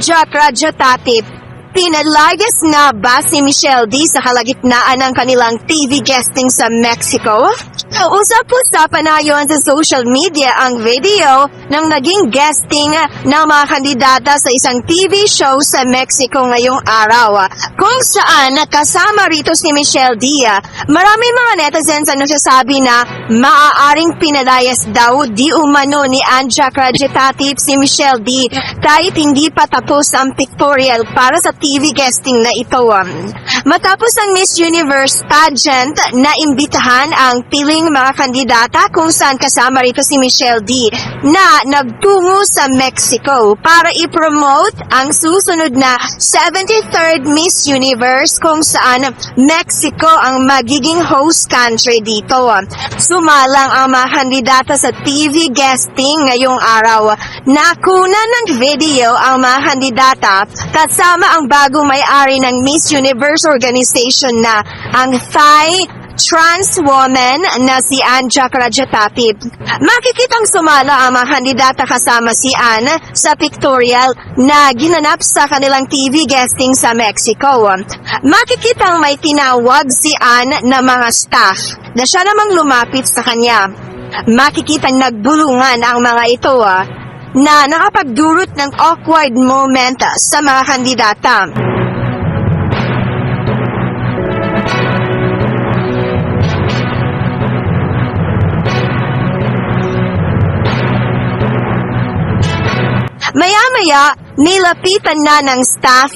Anja Krajatatip. Pinalayas nga ba si Michelle D sa kalagitnaan ng kanilang TV guesting sa Mexico? Usap-usapan na yon sa social media ang video ng naging guesting ng mga kandidata sa isang TV show sa Mexico ngayong araw. Kung saan kasama rito si Michelle D. Marami mga netizens ang nagsasabi na maaaring pinalayas daw di umano ni Anja Krajetatip si Michelle D kahit hindi pa tapos ang pictorial para sa TV guesting na ito. Matapos ang Miss Universe pageant na imbitahan ang piling mga kandidata kung saan kasama rito si Michelle D na nagtungo sa Mexico para i-promote ang susunod na 73rd Miss Universe kung saan Mexico ang magiging host country dito. Sumalang ang mga kandidata sa TV guesting ngayong araw. Nakuna ng video ang mga kandidata kasama ang bagong may-ari ng Miss Universe organization na ang Thai trans woman na si Anja Krajatatip. Makikitang sumala ang mga kandidata kasama si Ann sa pictorial na ginanap sa kanilang TV guesting sa Mexico. Makikitang may tinawag si Ann na mga staff na siya namang lumapit sa kanya. Makikitang nagbulungan ang mga ito ah, na nakapagdurot ng awkward moment sa mga kandidata. Maya-maya, nilapitan na ng staff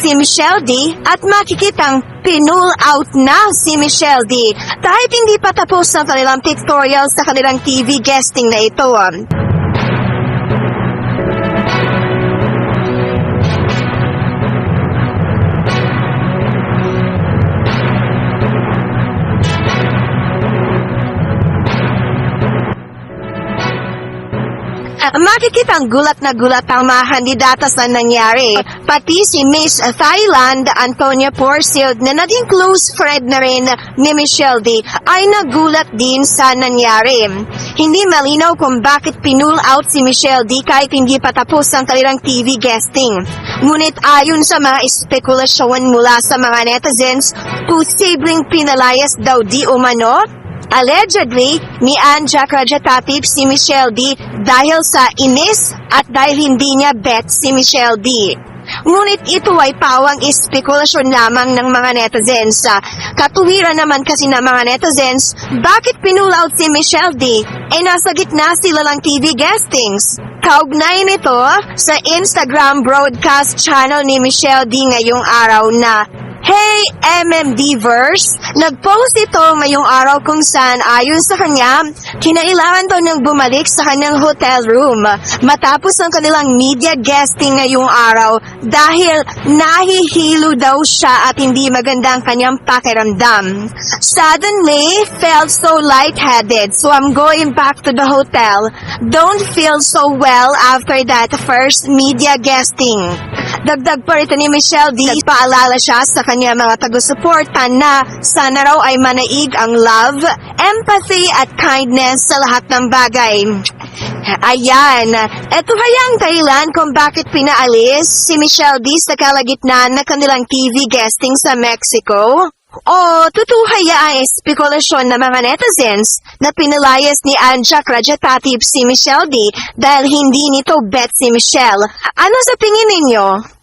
si Michelle D at makikitang pinull out na si Michelle D kahit hindi pa tapos ang kanilang pictorial sa kanilang TV guesting na ito. Makikitang gulat na gulat ang mga kandidata sa nangyari. Pati si Miss Thailand, Antonia Porcild, na naging close friend na rin ni Michelle D, ay nagulat din sa nangyari. Hindi malinaw kung bakit pinull out si Michelle D kahit hindi pa tapos ang kanilang TV guesting. Ngunit ayon sa mga espekulasyon mula sa mga netizens, posibleng pinalayas daw di umano Allegedly, ni Anja Krajatatip si Michelle D dahil sa inis at dahil hindi niya bet si Michelle D. Ngunit ito ay pawang espekulasyon lamang ng mga netizens. Katuwiran naman kasi ng mga netizens, bakit pinull out si Michelle D? Eh nasa gitna sila lang TV guestings. Kaugnay nito sa Instagram broadcast channel ni Michelle D ngayong araw na Hey MMDverse! Nag-post ito ngayong araw kung saan ayon sa kanya, kinailangan daw niyang bumalik sa kanyang hotel room matapos ang kanilang media guesting ngayong araw dahil nahihilo daw siya at hindi maganda ang kanyang pakiramdam. Suddenly, felt so lightheaded so I'm going back to the hotel. Don't feel so well after that first media guesting. Dagdag pa rito ni Michelle D. Nagpaalala siya sa kanya mga taga-suporta na sana raw ay manaig ang love, empathy at kindness sa lahat ng bagay. Ayan, eto kaya ang dahilan kung bakit pinaalis si Michelle D sa kalagitnaan na kanilang TV guesting sa Mexico? O tutuhaya ang espekulasyon ng mga netizens na pinalayas ni Anja Krajatatip si Michelle D dahil hindi nito bet si Michelle. Ano sa tingin ninyo?